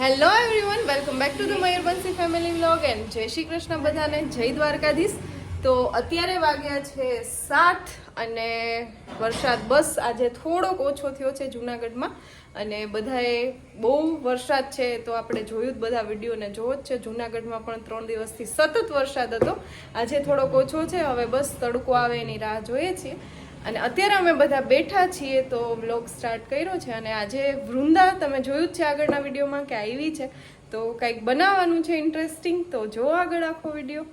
Hello everyone welcome back to the Mayurvanshi family vlog and જય શ્રી કૃષ્ણ બધાને, જય દ્વારકાધીશ. તો અત્યારે વાગ્યા છે સાત અને વરસાદ બસ આજે થોડોક ઓછો થયો છે જુનાગઢમાં. અને બધાએ બહુ વરસાદ છે તો આપણે જોયું જ બધા વિડીયોને જોવો જ છે. જુનાગઢમાં પણ ત્રણ દિવસથી સતત વરસાદ હતો. આજે થોડોક ઓછો છે, હવે બસ તડકો આવે એની રાહ જોઈએ છીએ. અને અત્યારે અમે બધા બેઠા છીએ તો બ્લોગ સ્ટાર્ટ કર્યો છે અને આજે વૃંદા તમે જોયું જ છે આગળના વિડીયોમાં કે આવી છે. તો કંઈક બનાવવાનું છે ઇન્ટરેસ્ટિંગ તો જો આગળ આખો વીડિયો.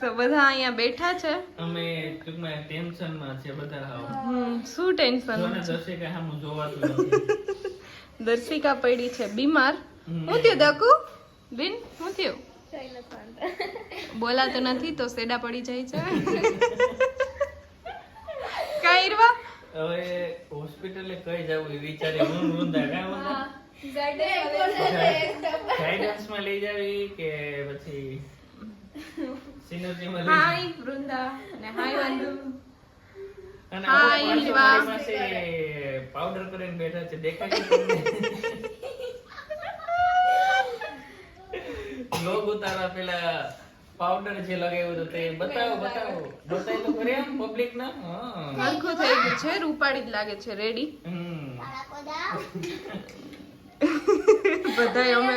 તો બધા અહીંયા બેઠા છે. અમે ટૂંકમાં ટેન્શનમાં છે બધા હમ શું ટેન્શન? દર્શિકા સામું જોવાતું નથી. દર્શિકા પડી છે બીમાર. હમ. હું થયું દકુ? બિન હું થયું? બોલાતું નથી તો સેડા પડી જાય છે. કાઈરવા હવે હોસ્પિટલે કઈ જાવું એ વિચારે હું વૃંદા કાં ગાઈડન્સમાં લઈ જાવી કે પછી સિનર્જીમાં લઈ હાય વૃંદા અને હાય વંદુ. અને હાય પાસે પાવડર કરીને બેઠા છે દેખાય છે તમને? લોગ ઉતારા પેલા પાવડર જે લગાવ્યો હતો તે બતાવો બતાવો બતાવી. તો કરે આમ પબ્લિક ના હા. હરખું થઈ ગયું છે રૂપાળી જ લાગે છે રેડી હમ. બધાય અમે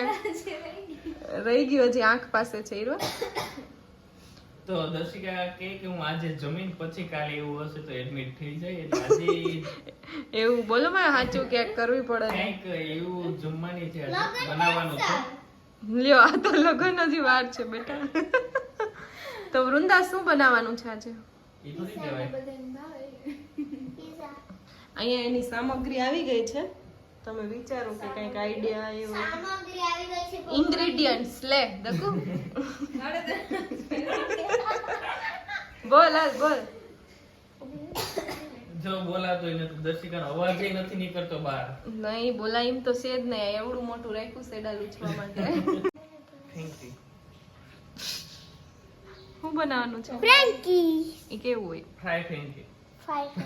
રહી ગયો હજી આંખ પાસે છે ઈરવા તો દર્શિકા કે કે હું આજે જમીન પછી કાલે એવું હશે તો એડમિટ થઈ જાય એટલે આજે એવું બોલો માં સાચું ક્યાંક કરવી પડે. કંઈક એવું જમવાની છે બનાવવાનું છે લ્યો આ તો લગન હજી વાર છે બેટા. તો વૃંદા શું બનાવવાનું છે આજે? અહીંયા એની સામગ્રી આવી ગઈ છે. તમે વિચારો કે કંઈક આઈડિયા આવ્યો ઇન્ગ્રેડિયન્ટ્સ લે દકુ બોલ હાલ બોલ. જો બોલાતો નથી દર્શિકાનો અવાજ નથી નીકળતો બહાર. નહીં બોલાય એમ તો છે જ નહીં એવડું મોટું રાખ્યું છે ડાલ ઉછવા માટે. થેન્ક યુ શું બનાવવાનું છે? ફ્રેન્કી એ કેવું હોય? ફ્રાય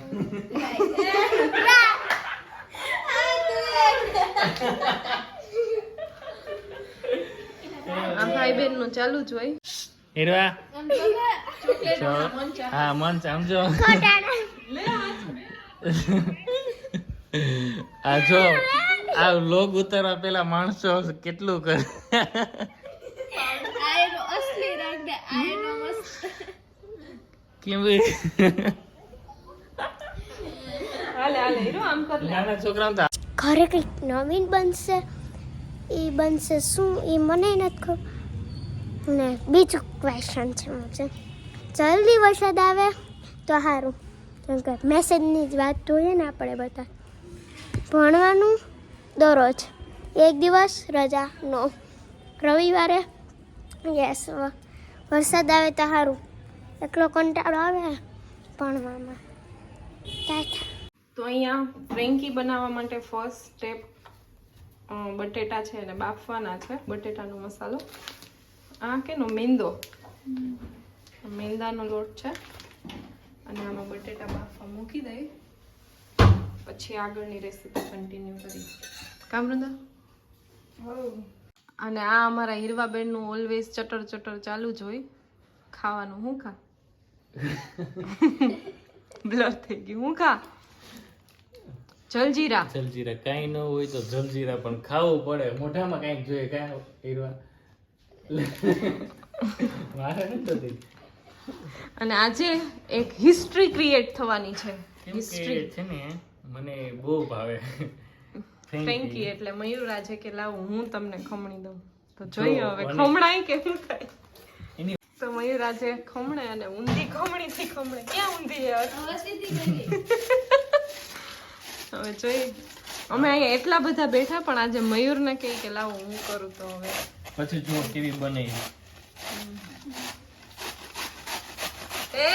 આ ભાઈ બહેનનું ચાલુ જ હોય. હીરવા. હા મન સમજો આ જો આ લોગ ઉતારવા પેલા માણસો કેટલું કરે? ઘરે કંઈક નવીન બનશે એ બનશે શું એ મને નથી ખબર. ને બીજું ક્વેશ્ચન છે મુજબ. જલ્દી વરસાદ આવે તો સારું કેમ કે મેસેજની જ વાત જોઈએ ને આપણે બધા. ભણવાનું દરરોજ. એક દિવસ રજા નો રવિવારે યસ વરસાદ આવે તો સારું. એટલો કંટાળો આવે ભણવામાં. તો અહીંયા ફ્રેન્કી બનાવવા માટે ફર્સ્ટ સ્ટેપ બટેટા છે એને બાફવાના છે. બટેટાનો મસાલો. આ કેનો? મેંદો. મેંદાનો લોટ છે. અને આમાં બટેટા બાફવા મૂકી દઈ. પછી આગળની રેસીપી કન્ટિન્યુ કરી. કામ રંદા અને આ અમારા હીરવાબેનનું ઓલવેઝ ચટર ચટર ચાલુ જ હોય. ખાવાનું હું ખા? બ્લર થઈ ગયું. હું ખા? જલજીરા. જલજીરા કાંઈ ન હોય તો જલજીરા પણ ખાવું પડે. મોઢામાં કાંઈક જોઈએ કાંઈ હીરવા. મારે નથી થતી. અને આજે એક હિસ્ટ્રી ક્રિએટ થવાની છે. હિસ્ટ્રી છે ને મને બહુ ભાવે. ફ્રેન્કી એટલે મયુર આજે કે લાવું હું તમને ખમણી દઉં. તો જોઈએ હવે ખમણાય કે શું થાય? તો મયુર આજે ખમણે અને ઊંધી ખમણી થી ખમણે. ક્યાં ઊંધી છે? હવે જોઈએ અમે અહીંયા એટલા બધા બેઠા પણ આજે મયુરને કહી કે લાવું હું કરું તો હવે. પછી જો કેવી બને. એ?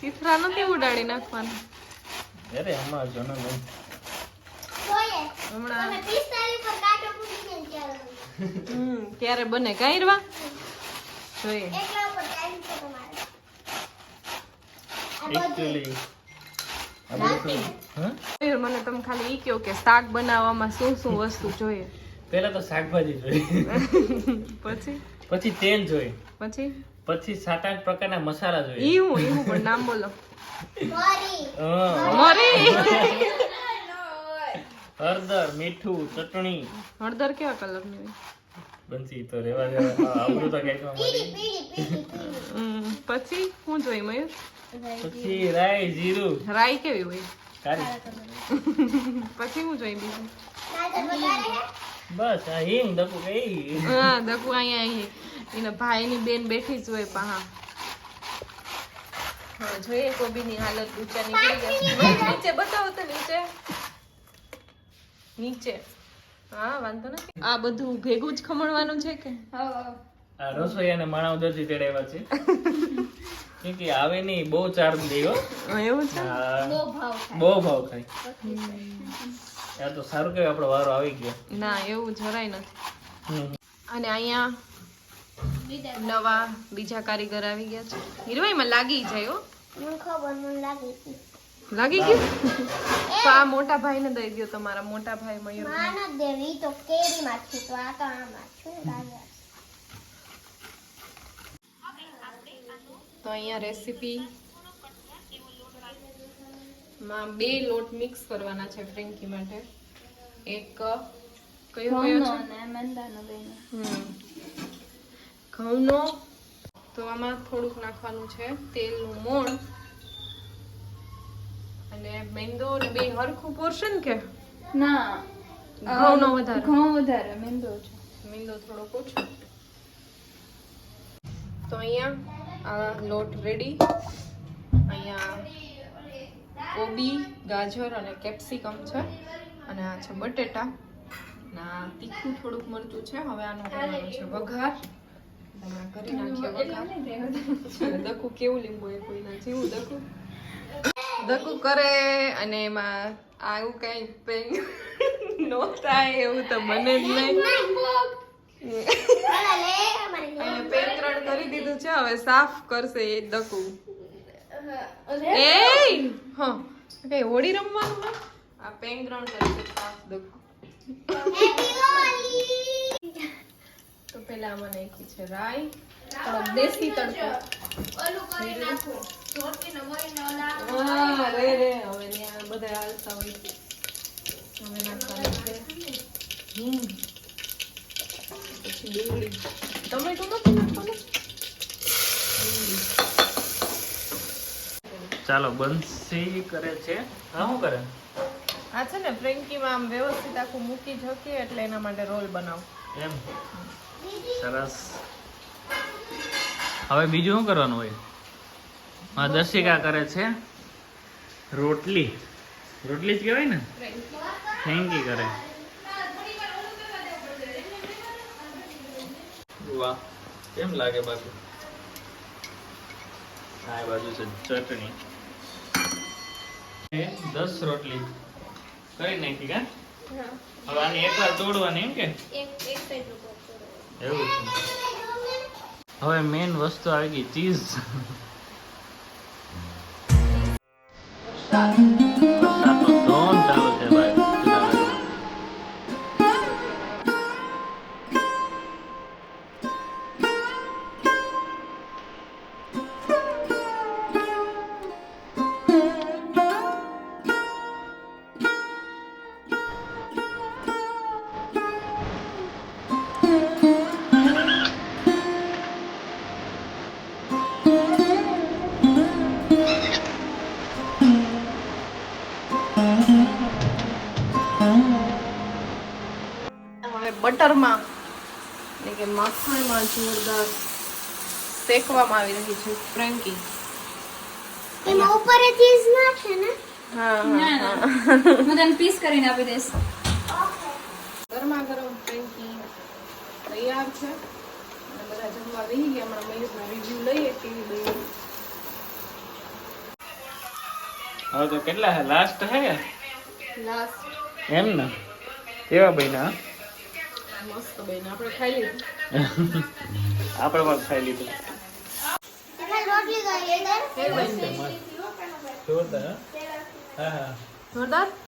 સીથરા નથી ઉડાડી નાખવાના? અરે અમાર જો ને ભાઈ. હમણાં. હમ ક્યારે બને? કાંઈરવા? જોઈએ. મને તમે ખાલી ઈ કહો કે શાક બનાવવામાં શું શું વસ્તુ જોઈએ? પહેલા તો શાકભાજી જોઈએ. પછી? પછી તેલ જોઈએ. પછી? પછી સાત આઠ પ્રકારના મસાલા જોઈએ. ઈ હું ઈ હું પણ નામ બોલો. મોરી. હા. મરી. હળદર મીઠું ચટણી. હળદર કેવા કલરની હોય? બંસી તો રેવા દેવા. આવડું તો કંઈક પછી શું જોઈએ મયુર? પછી રાઈ જીરું. રાઈ કેવી હોય? કાળી પછી હું જોઈએ બીજું? બસ આ હિંગ દકુ કઈ હા દકુ અહીંયા અહીં એના ભાઈની બેન બેઠી જ હોય પાહા હા. જોઈએ કોબીની હાલત ઊંચા નીકળી ગઈ. નીચે બતાવો તો નીચે. નીચે. હા વાંધો નથી. આ બધું ભેગું જ ખમણવાનું છે કે? આ રસોઈયાને માણાવદરથી તેડાવ્યા છે. કે આવે નહીં બહુ ચાર્જ દેવો એવું છે? હા, બહુ ભાવ ખાય. આ તો સારું કહેવાય આપણો વારો આવી ગયો. ના એવું જરાય નથી. અને અહીંયા નવા બીજા કારીગર આવી ગયા છે. હીરવાઈમાં લાગી જાય હો. મને ખબર મને લાગી ગયું? તો આ મોટા ભાઈને દઈ ગયો તમારા મોટા ભાઈ મયુર દેવી તો કેરીમાં છે તો આ તો આમાં છે તો અહીંયા રેસીપી માં બે લોટ મિક્સ કરવાના છે ફ્રેન્કી માટે. એક કયો કયો છે? હમ. ઘઉંનો તો આમાં થોડુંક નાખવાનું છે તેલનું મોણ અને મેંદો ને બે હરખું પોર્શન કે? ના. ઘઉંનો વધારે. ઘઉં વધારે મેંદો છે. મેંદો થોડો ઓછો. તો અહીંયા આ લોટ રેડી અહીંયા કોબી ગાજર અને કેપ્સિકમ છે. અને આ છે બટેટા. ના તીખું થોડુંક મરચું છે. હવે આનું કરવાનું છે વઘાર. કરી નાખીએ દકુ કેવું લીંબુ એ કોઈના જેવું દકુ? દકુ કરે અને એમાં આવું કઈ પેન નો થાય એવું તો મને જ નહીં અને પેત્રણ કરી દીધું છે હવે સાફ કરશે એ દકુ. એ! હા. કઈ હોળી રમવાનું? આ પેંગ ત્રણ સાફ દકુ. તો પેલા આમાં નાખી છે રાઈ થોડોક દેશી તડકો. હા, રે રે હવે ત્યાં બધા હાલતા હોય. હવે નાખવાનું છે હમ. પછી ડુંગળી. ટમેટો નથી નાખવાનું? ચાલો બંસી કરે છે. હા શું કરે? આ છે ને ફ્રેન્કીમાં આમ વ્યવસ્થિત આખું મૂકી શકીએ એટલે એના માટે રોલ બનાવો. એમ? સરસ. હવે બીજું શું કરવાનું હોય? મા દર્શિકા કરે છે રોટલી. રોટલી જ કહેવાય ને? થેન્કી કરે. વાહ કેમ લાગે બાજુ આ બાજુ છે ચટણી. એ દસ રોટલી. કરી નાખી કા? હવે આની એકવાર તોડવાની એમ કે? એવું છે હવે મેન વસ્તુ આવી ગઈ ચીઝ વરસાદનો ધોન કે જોરદાર શેકવામાં આવી રહી છે ફ્રેન્કી. એમાં ઉપર ચીઝ ને? હા ના હા ના હું. તને પીસ કરીને આપી દઈશ. ગરમા ગરમ ફ્રેન્કી તૈયાર છે. બધા જમવા બેસી ગયા. હમણાં મયુરનો રિવ્યુ લઈએ કેવી બની હવે તો કેટલા હે લાસ્ટ હે લાસ્ટ એમ ને? કેવા બન્યા? મસ્ત બની આપણે ખાઈ લીધું. આપણે પણ ખાઈ લીધું. જોરદાર હા હા. જોરદાર?